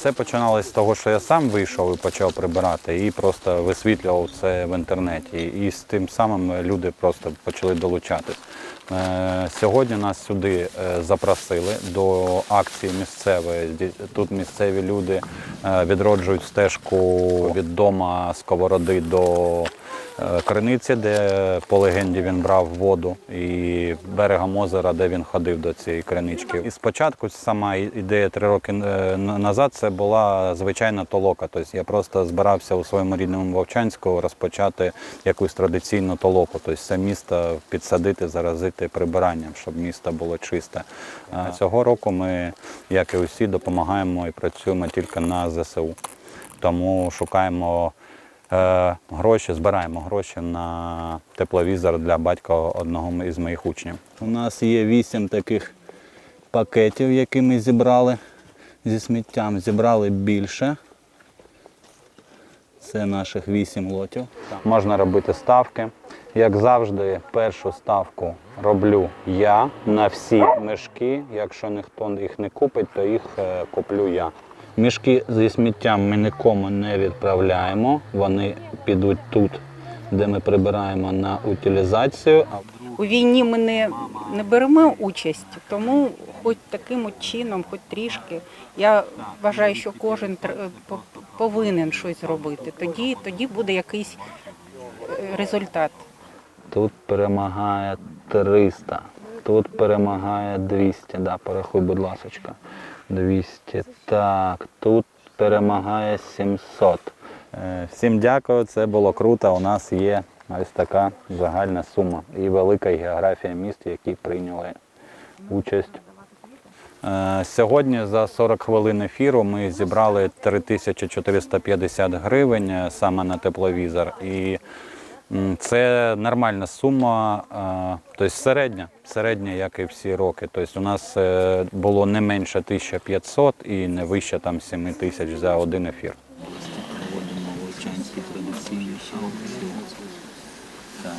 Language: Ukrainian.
Все починалось з того, що я сам вийшов і почав прибирати, і просто висвітлював це в інтернеті. І з тим самим люди просто почали долучатись. Е, Сьогодні нас сюди е, запросили до акції місцевої. Тут місцеві люди е, відроджують стежку від дома Сковороди до Криниці, де по легенді він брав воду, і берегом озера, де він ходив до цієї кринички. І спочатку сама ідея три роки е, назад це була звичайна толока. Тобто я просто збирався у своєму рідному Вовчанську розпочати якусь традиційну толоку. Тобто це місто підсадити, заразити прибиранням, щоб місто було чисте. Цього року ми, як і усі, допомагаємо і працюємо тільки на ЗСУ. Тому шукаємо е, гроші, збираємо гроші на тепловізор для батька одного із моїх учнів. У нас є вісім таких пакетів, які ми зібрали зі сміттям. Зібрали більше. Це наших вісім лотів. Можна робити ставки. Як завжди, першу ставку роблю я на всі мішки. Якщо ніхто їх не купить, то їх е, куплю я. Мішки зі сміттям ми нікому не відправляємо. Вони підуть тут, де ми прибираємо на утилізацію. У війні ми не, не беремо участь, тому хоч таким чином, хоч трішки. Я вважаю, що кожен повинен щось зробити. Тоді, тоді буде якийсь е, результат. Тут перемагає 300, тут перемагає 200. Да, порахуй, будь ласочка. 200. Так, тут перемагає 700. Е, Всім дякую, це було круто. У нас є ось така загальна сума і велика географія міст, які прийняли участь. Е, Сьогодні за 40 хвилин ефіру ми зібрали 3450 гривень е, саме на тепловізор. І це нормальна сума, тобто середня, середня, як і всі роки. Тобто у нас е, було не менше 1500 і не вище там 7 тисяч за один ефір. Так.